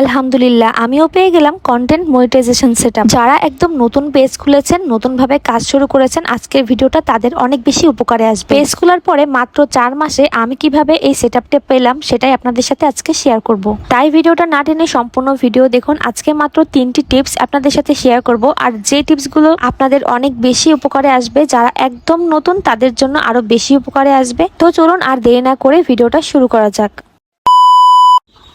আলহামদুলিল্লাহ আমিও পেয়ে গেলাম কন্টেন্ট মনিটাইজেশন সেটআপ যারা একদম নতুন পেজ খুলেছেন নতুন ভাবে কাজ শুরু করেছেন আজকের ভিডিওটা তাদের অনেক বেশি উপকারে আসবে। পেজ খোলার পরে মাত্র চার মাসে আমি কীভাবে এই সেটআপটা পেলাম সেটাই আপনাদের সাথে আজকে শেয়ার করব। তাই ভিডিওটা না টেনে সম্পূর্ণ ভিডিও দেখুন। আজকে মাত্র তিনটি টিপস আপনাদের সাথে শেয়ার করব। আর যে টিপসগুলো আপনাদের অনেক বেশি উপকারে আসবে যারা একদম নতুন তাদের জন্য আরও বেশি উপকারে আসবে। তো চলুন আর দেরি না করে ভিডিওটা শুরু করা যাক।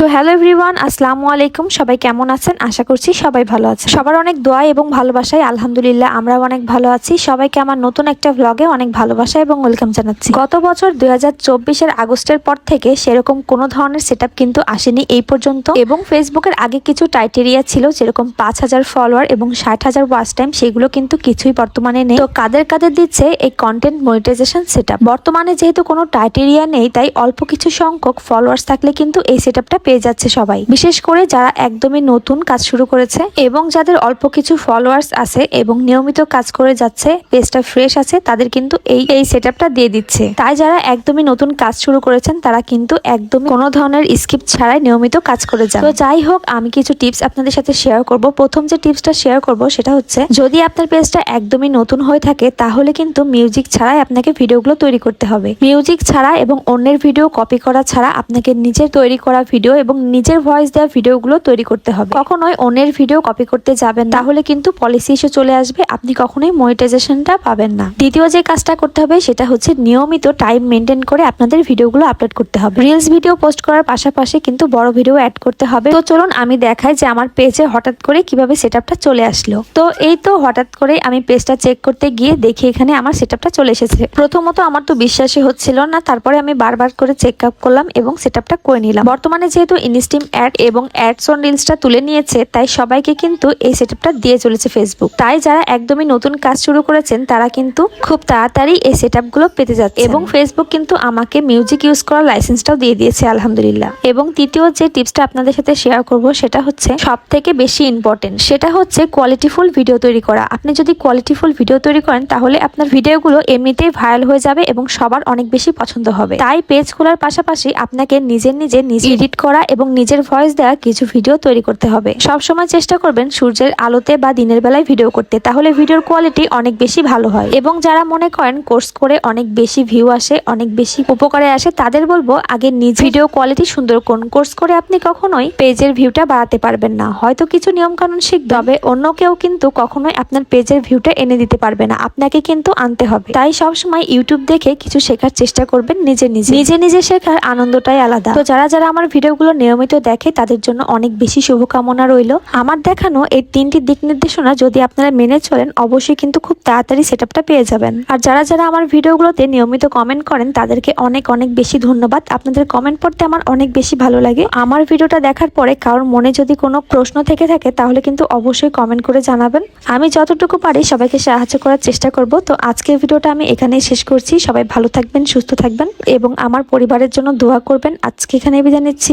তো হ্যালো এভরিওয়ান, আসসালামু আলাইকুম। সবাই কেমন আছেন? আশা করছি সবাই ভালো আছে সবার অনেক দোয়া এবং ভালোবাসায় আলহামদুলিল্লাহ আমরাও অনেক ভালো আছি। সবাইকে আমার নতুন একটা ভ্লগে অনেক ভালোবাসা এবং ওয়েলকাম জানাচ্ছি। গত বছর দুই চব্বিশের আগস্টের পর থেকে সেরকম কোনো ধরনের সেট কিন্তু আসেনি এই পর্যন্ত। এবং ফেসবুকের আগে কিছু টাইটেরিয়া ছিল, যেরকম পাঁচ হাজার ফলোয়ার এবং ষাট হাজার ওয়াচ টাইম সেগুলো কিন্তু কিছুই বর্তমানে নেই। তো কাদের কাদের দিচ্ছে এই কন্টেন্ট মনিটাইজেশন সেট বর্তমানে যেহেতু কোনো টাইটেরিয়া নেই, তাই অল্প কিছু সংখ্যক ফলোয়ার্স থাকলে কিন্তু এই সেট পেয়ে যাচ্ছে সবাই। বিশেষ করে যারা একদমই নতুন কাজ শুরু করেছে এবং যাদের অল্প কিছু ফলোয়ার্স আছে এবং নিয়মিত কাজ করে যাচ্ছে, পেজটা ফ্রেশ আছে, তাদের কিন্তু এই এই সেট দিয়ে দিচ্ছে। তাই যারা একদমই নতুন কাজ শুরু করেছেন, তারা কিন্তু একদমই কোনো ধরনের স্কিপ ছাড়াই নিয়মিত কাজ করে যান। তো যাই হোক, আমি কিছু টিপস আপনাদের সাথে শেয়ার করব। প্রথম যে টিপসটা শেয়ার করব, সেটা হচ্ছে, যদি আপনার পেজটা একদমই নতুন হয়ে থাকে, তাহলে কিন্তু মিউজিক ছাড়াই আপনাকে ভিডিওগুলো তৈরি করতে হবে। মিউজিক ছাড়া এবং অন্যের ভিডিও কপি করা ছাড়া আপনাকে নিজের তৈরি করা ভিডিও এবং নিজের ভয়েস দেওয়া ভিডিওগুলো তৈরি করতে হবে। কখনোই অন্যের ভিডিও কপি করতে যাবেন। তাহলে কিন্তু পলিসি ইস্যু চলে আসবে। আপনি কখনোই মনিটাইজেশনটা পাবেন না। দ্বিতীয় যে কাজটা করতে হবে, সেটা হচ্ছে নিয়মিত টাইম মেনটেন করে আপনাদের ভিডিওগুলো আপলোড করতে হবে। রিলস ভিডিও পোস্ট করার পাশাপাশি কিন্তু বড় ভিডিও অ্যাড করতে হবে। তো চলুন আমি দেখাই যে আমার পেজে হঠাৎ করে কীভাবে সেটআপটা চলে আসলো। তো এই তো হঠাৎ করে আমি পেজটা চেক করতে গিয়ে দেখি এখানে আমার সেটআপটা চলে এসেছে। প্রথমত আমার তো বিশ্বাসই হচ্ছিল না। তারপরে আমি বারবার করে চেক আপ করলাম এবং সেটআপটা করে নিলাম। বর্তমানে যেহেতু ইনস্টিম অ্যাড এবং অ্যাডস অন রিলসটা তুলে নিয়েছে, তাই সবাইকে কিন্তু এই সেটআপটা দিয়ে চলেছে ফেসবুক তাই যারা একদমই নতুন কাজ শুরু করেছেন, তারা কিন্তু খুব তাড়াতাড়ি এই সেটআপগুলো পেতে যাচ্ছে এবং ফেসবুক কিন্তু আমাকে মিউজিক ইউজ করার লাইসেন্সটাও দিয়ে দিয়েছে, আলহামদুলিল্লাহ। এবং তৃতীয় যে টিপসটা আপনাদের সাথে শেয়ার করব, সেটা হচ্ছে সব থেকে বেশি ইম্পর্টেন্ট সেটা হচ্ছে কোয়ালিটিফুল ভিডিও তৈরি করা। আপনি যদি কোয়ালিটিফুল ভিডিও তৈরি করেন, তাহলে আপনার ভিডিওগুলো এমনিতেই ভাইরাল হয়ে যাবে এবং সবার অনেক বেশি পছন্দ হবে। তাই পেজ খোলার পাশাপাশি আপনাকে নিজের নিজে নিজে এডিট করা এবং নিজের ভয়েস দেওয়া কিছু ভিডিও তৈরি করতে হবে। সবসময় চেষ্টা করবেন সূর্যের আলোতে বা দিনের বেলায় ভিডিও করতে, তাহলে ভিডিওর কোয়ালিটি অনেক বেশি ভালো হয়। এবং যারা মনে করেন কোর্স করে অনেক বেশি ভিউ আসে, অনেক বেশি উপকারে আসে, তাদের বলব আগে নিজ ভিডিও কোয়ালিটি সুন্দর করুন। কোর্স করে আপনি কখনোই পেজের ভিউটা বাড়াতে পারবেন না। হয়তো কিছু নিয়ম কানুন শিখতে হবে অন্য কেউ কিন্তু কখনোই আপনার পেজের ভিউটা এনে দিতে পারবে না। আপনাকে কিন্তু আনতে হবে। তাই সবসময় ইউটিউব দেখে কিছু শেখার চেষ্টা করবেন নিজে নিজে। নিজে নিজে শেখার আনন্দটাই আলাদা। তো যারা যারা আমার ভিডিওগুলো নিয়মিত দেখে তাদের জন্য অনেক বেশি শুভকামনা রইল। আমার দেখানো এই তিনটি দিক নির্দেশনা যদি আপনারা মেনে চলেন, অবশ্যই কিন্তু খুব তাড়াতাড়ি সেটআপটা পেয়ে যাবেন। আর যারা যারা আমার ভিডিওগুলোতে নিয়মিত কমেন্ট করেন, তাদেরকে অনেক অনেক বেশি ধন্যবাদ। আপনাদের কমেন্ট পড়তে আমার অনেক বেশি ভালো লাগে। আমার ভিডিওটা দেখার পরে কারোর মনে যদি কোনো প্রশ্ন থেকে থাকে, তাহলে কিন্তু অবশ্যই কমেন্ট করে জানাবেন। আমি যতটুকু পারি সবাইকে সাহায্য করার চেষ্টা করব। তো আজকের ভিডিওটা আমি এখানেই শেষ করছি। সবাই ভালো থাকবেন, সুস্থ থাকবেন এবং আমার পরিবারের জন্য দোয়া করবেন। আজকে এখানে বিদায় নিচ্ছি।